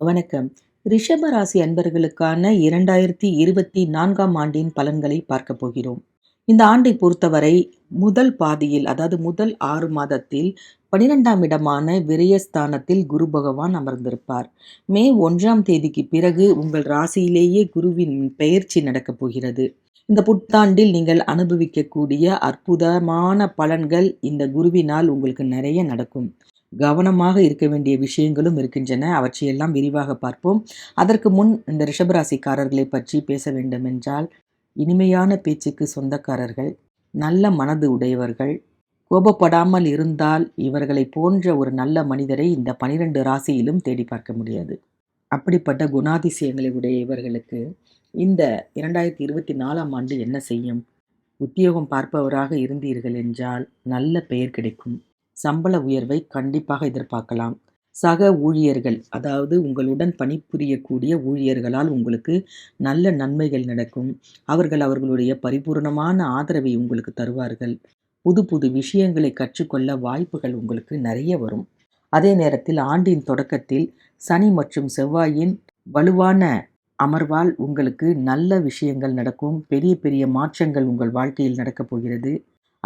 வணக்கம். ரிஷப ராசி அன்பர்களுக்கான 2024ஆம் ஆண்டின் பலன்களை பார்க்க போகிறோம். இந்த ஆண்டை பொறுத்தவரை முதல் பாதியில் அதாவது முதல் ஆறு மாதத்தில் 12ஆம் இடமான விரயஸ்தானத்தில் குரு பகவான் அமர்ந்திருப்பார். மே ஒன்றாம் தேதிக்கு பிறகு உங்கள் ராசியிலேயே குருவின் பெயர்ச்சி நடக்கப் போகிறது. இந்த புத்தாண்டில் நீங்கள் அனுபவிக்கக்கூடிய அற்புதமான பலன்கள் இந்த குருவினால் உங்களுக்கு நிறைய நடக்கும். கவனமாக இருக்க வேண்டிய விஷயங்களும் இருக்கின்றன. அவற்றையெல்லாம் விரிவாக பார்ப்போம். அதற்கு முன் இந்த ரிஷபராசிக்காரர்களை பற்றி பேச வேண்டுமென்றால், இனிமையான பேச்சுக்கு சொந்தக்காரர்கள், நல்ல மனது உடையவர்கள், கோபப்படாமல் இருந்தால் இவர்களைப் போன்ற ஒரு நல்ல மனிதரை இந்த 12 ராசியிலும் தேடி பார்க்க முடியாது. அப்படிப்பட்ட குணாதிசயங்களை உடைய இவர்களுக்கு இந்த 2024ஆம் ஆண்டு என்ன செய்யும்? உத்தியோகம் பார்ப்பவராக இருந்தீர்கள் என்றால் நல்ல பெயர் கிடைக்கும். சம்பள உயர்வை கண்டிப்பாக எதிர்பார்க்கலாம். சக ஊழியர்கள் அதாவது உங்களுடன் பணிபுரியக்கூடிய ஊழியர்களால் உங்களுக்கு நல்ல நன்மைகள் நடக்கும். அவர்கள் அவர்களுடைய பரிபூரணமான ஆதரவை உங்களுக்கு தருவார்கள். புது புது விஷயங்களை கற்றுக்கொள்ள வாய்ப்புகள் உங்களுக்கு நிறைய வரும். அதே நேரத்தில் ஆண்டின் தொடக்கத்தில் சனி மற்றும் செவ்வாயின் வலுவான அமர்வால் உங்களுக்கு நல்ல விஷயங்கள் நடக்கும். பெரிய பெரிய மாற்றங்கள் உங்கள் வாழ்க்கையில் நடக்கப் போகிறது.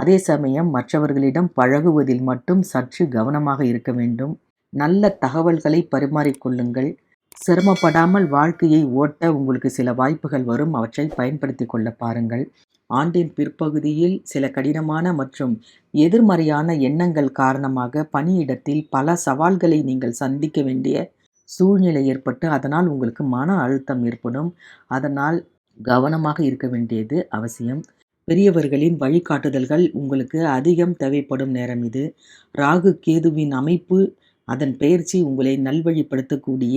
அதே சமயம் மற்றவர்களிடம் பழகுவதில் மட்டும் சற்று கவனமாக இருக்க வேண்டும். நல்ல தகவல்களை பரிமாறிக்கொள்ளுங்கள் சிரமப்படாமல் வாழ்க்கையை ஓட்ட உங்களுக்கு சில வாய்ப்புகள் வரும். அவற்றை பயன்படுத்தி கொள்ள பாருங்கள். ஆண்டின் பிற்பகுதியில் சில கடினமான மற்றும் எதிர்மறையான எண்ணங்கள் காரணமாக பணியிடத்தில் பல சவால்களை நீங்கள் சந்திக்க வேண்டிய சூழ்நிலை ஏற்பட்டு அதனால் உங்களுக்கு மன அழுத்தம் ஏற்படும். அதனால் கவனமாக இருக்க வேண்டியது அவசியம். பெரியவர்களின் வழிகாட்டுதல்கள் உங்களுக்கு அதிகம் தேவைப்படும் நேரம் இது. ராகு கேதுவின் அமைப்பு அதன் பெயர்ச்சி உங்களை நல்வழிப்படுத்தக்கூடிய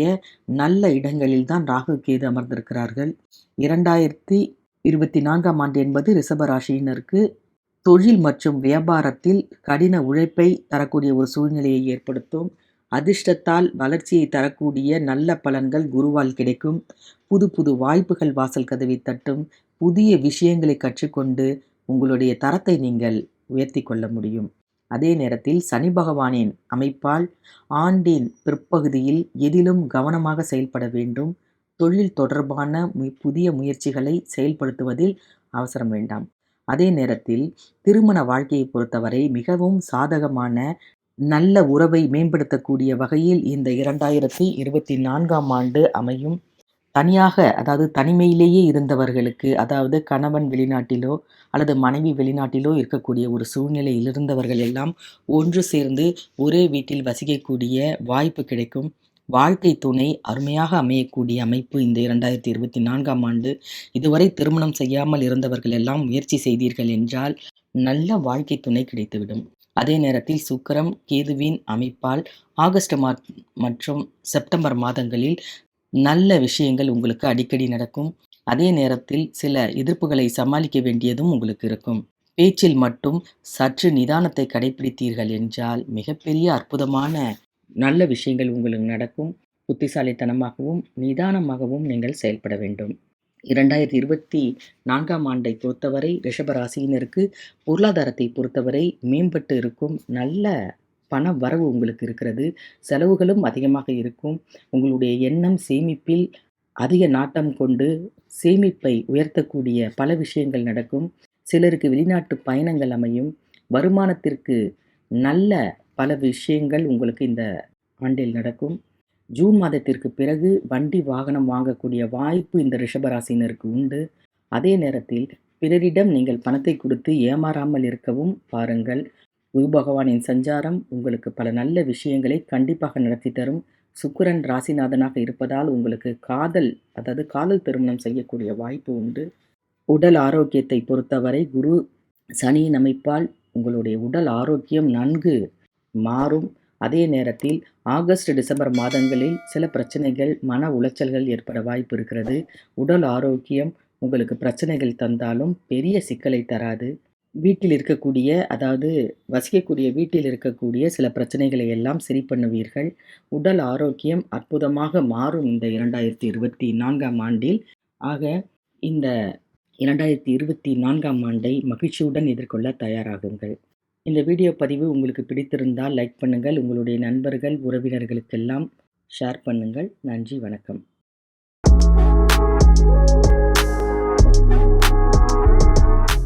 நல்ல இடங்களில் தான் ராகு கேது அமர்ந்திருக்கிறார்கள். 2024ஆம் ஆண்டு என்பது ரிஷபராசியினருக்கு தொழில் மற்றும் வியாபாரத்தில் கடின உழைப்பை தரக்கூடிய ஒரு சூழ்நிலையை ஏற்படுத்தும். அதிர்ஷ்டத்தால் வளர்ச்சியை தரக்கூடிய நல்ல பலன்கள் குருவால் கிடைக்கும். புது புது வாய்ப்புகள் வாசல் கதவை தட்டும். புதிய விஷயங்களை கற்றுக்கொண்டு உங்களுடைய தரத்தை நீங்கள் உயர்த்திக் கொள்ள முடியும். அதே நேரத்தில் சனி பகவானின் அமைப்பால் ஆண்டின் பிற்பகுதியில் எதிலும் கவனமாக செயல்பட வேண்டும். தொழில் தொடர்பான புதிய முயற்சிகளை செயல்படுத்துவதில் அவசரம் வேண்டாம். அதே நேரத்தில் திருமண வாழ்க்கையை பொறுத்தவரை மிகவும் சாதகமான நல்ல உறவை மேம்படுத்தக்கூடிய வகையில் இந்த 2024ஆம் ஆண்டு அமையும். தனியாக அதாவது தனிமையிலேயே இருந்தவர்களுக்கு அதாவது கணவன் வெளிநாட்டிலோ அல்லது மனைவி வெளிநாட்டிலோ இருக்கக்கூடிய ஒரு சூழ்நிலையில் இருந்தவர்கள் எல்லாம் ஒன்று சேர்ந்து ஒரே வீட்டில் வசிக்கக்கூடிய வாய்ப்பு கிடைக்கும். வாழ்க்கை துணை அருமையாக அமையக்கூடிய அமைப்பு இந்த 2024ஆம் ஆண்டு. இதுவரை திருமணம் செய்யாமல் இருந்தவர்கள் எல்லாம் முயற்சி செய்தீர்கள் என்றால் நல்ல வாழ்க்கை துணை கிடைத்துவிடும். அதே நேரத்தில் சுக்கரம் கேதுவின் அமைப்பால் ஆகஸ்ட் மா மற்றும் செப்டம்பர் மாதங்களில் நல்ல விஷயங்கள் உங்களுக்கு அடிக்கடி நடக்கும். அதே நேரத்தில் சில எதிர்ப்புகளை சமாளிக்க வேண்டியதும் உங்களுக்கு இருக்கும். பேச்சில் மட்டும் சற்று நிதானத்தை கடைப்பிடித்தீர்கள் என்றால் மிகப்பெரிய அற்புதமான நல்ல விஷயங்கள் உங்களுக்கு நடக்கும். புத்திசாலித்தனமாகவும் நிதானமாகவும் நீங்கள் செயல்பட வேண்டும். 2024ஆம் ஆண்டை பொறுத்தவரை ரிஷபராசியினருக்கு பொருளாதாரத்தை பொறுத்தவரை மேம்பட்டு இருக்கும். நல்ல பண வரவு உங்களுக்கு இருக்கிறது. செலவுகளும் அதிகமாக இருக்கும். உங்களுடைய எண்ணம் சேமிப்பில் அதிக நாட்டம் கொண்டு சேமிப்பை உயர்த்தக்கூடிய பல விஷயங்கள் நடக்கும். சிலருக்கு வெளிநாட்டு பயணங்கள் அமையும். வருமானத்திற்கு நல்ல பல விஷயங்கள் உங்களுக்கு இந்த ஆண்டில் நடக்கும். ஜூன் மாதத்திற்கு பிறகு வண்டி வாகனம் வாங்கக்கூடிய வாய்ப்பு இந்த ரிஷபராசினருக்கு உண்டு. அதே நேரத்தில் பிறரிடம் நீங்கள் பணத்தை கொடுத்து ஏமாறாமல் இருக்கவும் பாருங்கள். குரு பகவானின் சஞ்சாரம் உங்களுக்கு பல நல்ல விஷயங்களை கண்டிப்பாக நடத்தி தரும். சுக்கிரன் ராசிநாதனாக இருப்பதால் உங்களுக்கு காதல் அதாவது காதல் திருமணம் செய்யக்கூடிய வாய்ப்பு உண்டு. உடல் ஆரோக்கியத்தை பொறுத்தவரை குரு சனியின் அமைப்பால் உங்களுடைய உடல் ஆரோக்கியம் நன்கு மாறும். அதே நேரத்தில் ஆகஸ்ட் டிசம்பர் மாதங்களில் சில பிரச்சனைகள் மன உளைச்சல்கள் ஏற்பட வாய்ப்பு இருக்கிறது. உடல் ஆரோக்கியம் உங்களுக்கு பிரச்சனைகள் தந்தாலும் பெரிய சிக்கலை தராது. வீட்டில் இருக்கக்கூடிய அதாவது வசிக்கக்கூடிய வீட்டில் இருக்கக்கூடிய சில பிரச்சனைகளை எல்லாம் சரி பண்ணுவீர்கள். உடல் ஆரோக்கியம் அற்புதமாக மாறும் இந்த 2024ஆம் ஆண்டில். ஆக இந்த 2024ஆம் ஆண்டை மகிழ்ச்சியுடன் எதிர்கொள்ள தயாராகுங்கள். இந்த வீடியோ பதிவு உங்களுக்கு பிடித்திருந்தால் லைக் பண்ணுங்கள். உங்களுடைய நண்பர்கள், உறவினர்களுக்கெல்லாம் ஷேர் பண்ணுங்கள் நன்றி வணக்கம்